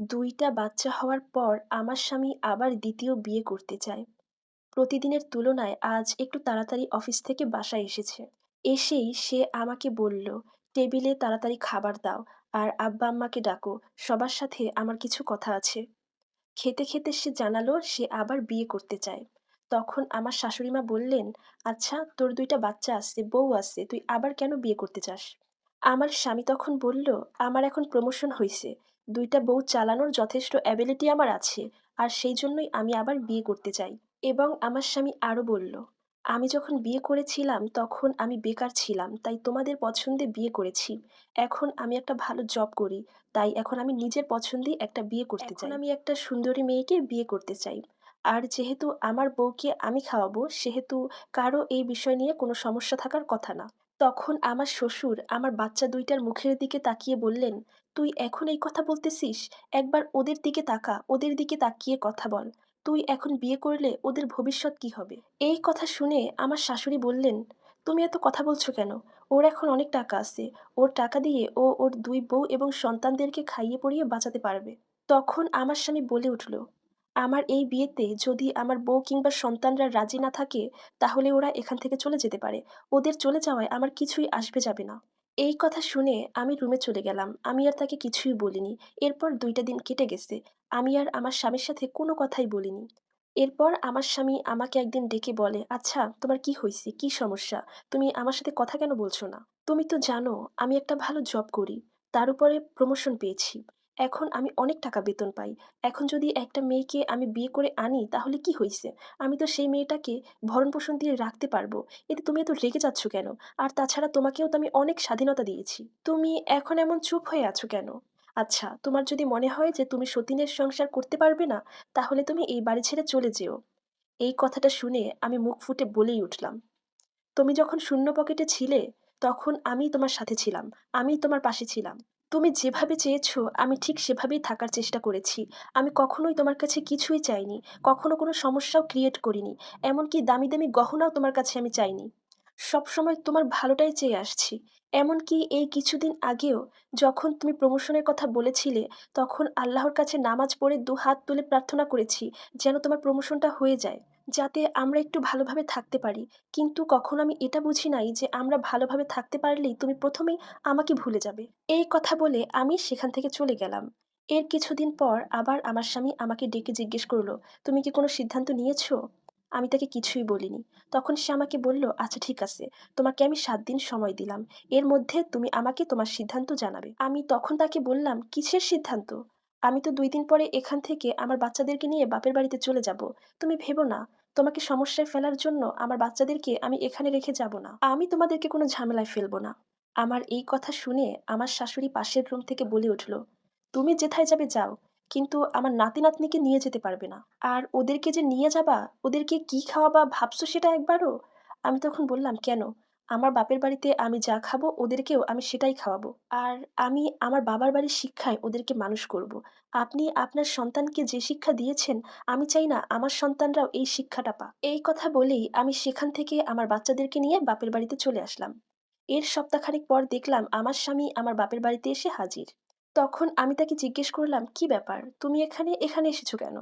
দুইটা বাচ্চা হওয়ার পর আমার স্বামী আবার দ্বিতীয় বিয়ে করতে চায়। প্রতিদিনের তুলনায় আজ একটু তাড়াতাড়ি অফিস থেকে বাসায় এসেছে। এসেই সে আমাকে বলল, টেবিলে তাড়াতাড়ি খাবার দাও আর আব্বা আম্মাকে ডাকো, সবার সাথে আমার কিছু কথা আছে। খেতে খেতে সে জানালো সে আবার বিয়ে করতে চায়। তখন আমার শাশুড়িমা বললেন আচ্ছা তোর দুইটা বাচ্চা আছে, বউ আছে, তুই আবার কেন বিয়ে করতে চাস? আমার স্বামী তখন বলল, আমার এখন প্রমোশন হয়েছে দুইটা বউ চালানোর যথেষ্ট অ্যাবিলিটি আমার আছে আর সেই জন্যই আমি আবার বিয়ে করতে চাই। এবং আমার স্বামী আরও বলল আমি যখন বিয়ে করেছিলাম তখন আমি বেকার ছিলাম তাই তোমাদের পছন্দে বিয়ে করেছি। এখন আমি একটা ভালো জব করি তাই এখন আমি নিজের পছন্দেই একটা বিয়ে করতে চাই। আমি একটা সুন্দরী মেয়েকে বিয়ে করতে চাই। আর যেহেতু আমার বউকে আমি খাওয়াবো সেহেতু কারও এই বিষয় নিয়ে কোনো সমস্যা থাকার কথা না। তখন আমার শ্বশুর আমার বাচ্চা দুইটার মুখের দিকে তাকিয়ে বললেন তুই এখন এই কথা বলতেছিস? একবার ওদের দিকে তাকা, ওদের দিকে তাকিয়ে কথা বল। তুই এখন বিয়ে করলে ওদের ভবিষ্যৎ কি হবে? এই কথা শুনে আমার শাশুড়ি বললেন, তুমি এত কথা বলছো কেন? ওর এখন অনেক টাকা আছে। ওর টাকা দিয়ে ও ওর দুই বউ এবং সন্তানদেরকে খাইয়ে পড়িয়ে বাঁচাতে পারবে। তখন আমার স্বামী বলে উঠল, আমার এই বিয়েতে যদি আমার বউ কিংবা সন্তানরা রাজি না থাকে, তাহলে ওরা এখান থেকে চলে যেতে পারে। ওদের চলে যাওয়ায় আমার কিছুই আসবে যাবে না। এই কথা শুনে আমি রুমে চলে গেলাম। আমি আর তাকে কিছুই বলিনি। এরপর দুইটা দিন কেটে গেছে। আমি আর আমার স্বামীর সাথে কোনো কথাই বলিনি। এরপর আমার স্বামী আমাকে একদিন ডেকে বলে আচ্ছা তোমার কি হয়েছে? কি সমস্যা? তুমি আমার সাথে কথা কেন বলছো না? তুমি তো জানো, আমি একটা ভালো জব করি। তার উপরে প্রমোশন পেয়েছি। এখন আমি অনেক টাকা বেতন পাই। এখন যদি একটা মেয়েকে আমি বিয়ে করে আনি, তাহলে কি হয়েছে আমি তো সেই মেয়েটাকে ভরণ পোষণ দিয়ে রাখতে পারব। এতে তুমি এত রেগে যাচ্ছ কেন? আর তাছাড়া তোমাকেও তো আমি অনেক স্বাধীনতা দিয়েছি। তুমি এখন এমন চুপ হয়ে আছো কেন? আচ্ছা তোমার যদি মনে হয় যে তুমি সতীনের সংসার করতে পারবে না, তাহলে তুমি এই বাড়ি ছেড়ে চলে যেও। এই কথাটা শুনে আমি মুখ ফুটে বলেই উঠলাম। তুমি যখন শূন্য পকেটে ছিলে, তখন আমি তোমার সাথে ছিলাম। আমি তোমার পাশে ছিলাম। তুমি যেভাবে চেয়েছো, আমি ঠিক সেভাবেই থাকার চেষ্টা করেছি। আমি কখনোই তোমার কাছে কিছুই চাইনি, কখনো কোনো সমস্যাও ক্রিয়েট করিনি, এমনকি দামি দামি গহনাও তোমার কাছে আমি চাইনি। সবসময় তোমার ভালোটাই চেয়ে আসছি। এমনকি এই কিছুদিন আগেও যখন তুমি প্রমোশনের কথা বলেছিলে, তখন আল্লাহর কাছে নামাজ পড়ে দু হাত তুলে প্রার্থনা করেছি, যেন তোমার প্রমোশনটা হয়ে যায়। যাতে আমরা একটু ভালোভাবে থাকতে পারি। কিন্তু কখনো আমি এটা বুঝি নাই যে আমরা ভালোভাবে থাকতে পারলেই তুমি প্রথমেই আমাকে ভুলে যাবে। এই কথা বলে আমি সেখান থেকে চলে গেলাম। এর কিছুদিন পর আবার আমার স্বামী আমাকে ডেকে জিজ্ঞেস করল, তুমি কি কোনো সিদ্ধান্ত নিয়েছো? আমি তাকে কিছুই বলিনি। তখন সে আমাকে বলল আচ্ছা ঠিক আছে। তোমাকে আমি সাত দিন সময় দিলাম। এর মধ্যে তুমি আমাকে তোমার সিদ্ধান্ত জানাবে। আমি তখন তাকে বললাম, কিসের সিদ্ধান্ত? আমি তো দুই দিন পরে এখান থেকে আমার বাচ্চাদেরকে নিয়ে বাপের বাড়িতে চলে যাব। তুমি ভেবো না। তোমাকে সমস্যায় ফেলার জন্য আমার বাচ্চাদেরকে আমি এখানে রেখে যাব না। আমি তোমাদেরকে কোনো ঝামেলায় ফেলব না। আমার এই কথা শুনে আমার শাশুড়ি পাশের রুম থেকে বলে উঠল, তুমি যেথায় যাবে যাও, কিন্তু আমার নাতি নাতনিকে নিয়ে যেতে পারবে না। আর ওদেরকে যে নিয়ে যাবা, ওদেরকে কি খাওয়াবা ভাবছ সেটা একবারও? আমি তখন বললাম, কেন? আমার বাপের বাড়িতে আমি যা খাব ওদেরকেও আমি সেটাই খাওয়াবো। আর আমি আমার বাবার বাড়ির শিক্ষায় ওদেরকে মানুষ করব। আপনি আপনার সন্তানকে যে শিক্ষা দিয়েছেন, আমি চাই না আমার সন্তানরাও এই শিক্ষাটা পা এই কথা বলেই আমি সেখান থেকে আমার বাচ্চাদেরকে নিয়ে বাপের বাড়িতে চলে আসলাম। এর সপ্তাহখানেক পর দেখলাম আমার স্বামী আমার বাপের বাড়িতে এসে হাজির। তখন আমি তাকে জিজ্ঞেস করলাম, কি ব্যাপার? তুমি এখানে এখানে এসেছ কেন?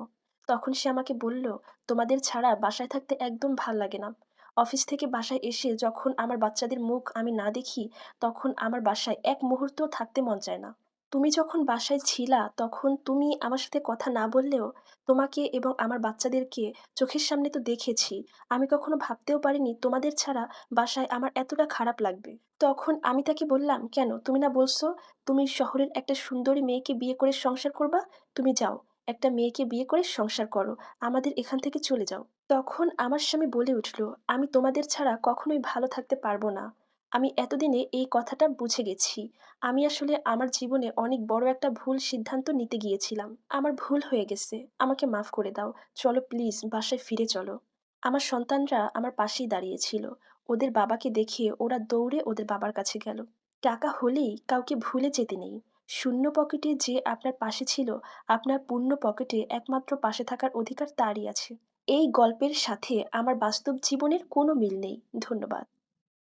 তখন সে আমাকে বলল, তোমাদের ছাড়া বাসায় থাকতে একদম ভালো লাগে না। অফিস থেকে বাসায় এসে যখন আমার বাচ্চাদের মুখ আমি না দেখি, তখন আমার বাসায় এক মুহূর্তও থাকতে মন চায় না। তুমি যখন বাসায় ছিলা, তখন তুমি আমার সাথে কথা না বললেও তোমাকে এবং আমার বাচ্চাদেরকে চোখের সামনে তো দেখেছি। আমি কখনো ভাবতেও পারিনি তোমাদের ছাড়া বাসায় আমার এতটা খারাপ লাগবে। তখন আমি তাকে বললাম, কেন? তুমি না বলছো তুমি শহরের একটা সুন্দরী মেয়েকে বিয়ে করে সংসার করবা? তুমি যাও, একটা মেয়েকে বিয়ে করে সংসার করো। আমাদের এখান থেকে চলে যাও। তখন আমার স্বামী বলে উঠল, আমি তোমাদের ছাড়া কখনোই ভালো থাকতে পারব না। আমি এতদিনে এই কথাটা বুঝে গেছি। আমি আসলে আমার জীবনে অনেক বড় একটা ভুল সিদ্ধান্ত নিতে গিয়েছিলাম। আমার ভুল হয়ে গেছে। আমাকে মাফ করে দাও। চলো প্লিজ বাসায় ফিরে চলো। আমার সন্তানরা আমার পাশেই দাঁড়িয়েছিল। ওদের বাবাকে দেখে ওরা দৌড়ে ওদের বাবার কাছে গেল। টাকা হলেই কাউকে ভুলে যেতে নেই। শূন্য পকেটে যে আপনার পাশে ছিল, আপনার পূর্ণ পকেটে একমাত্র পাশে থাকার অধিকার তারই আছে। এই গল্পের সাথে আমার বাস্তব জীবনের কোনো মিল নেই। ধন্যবাদ।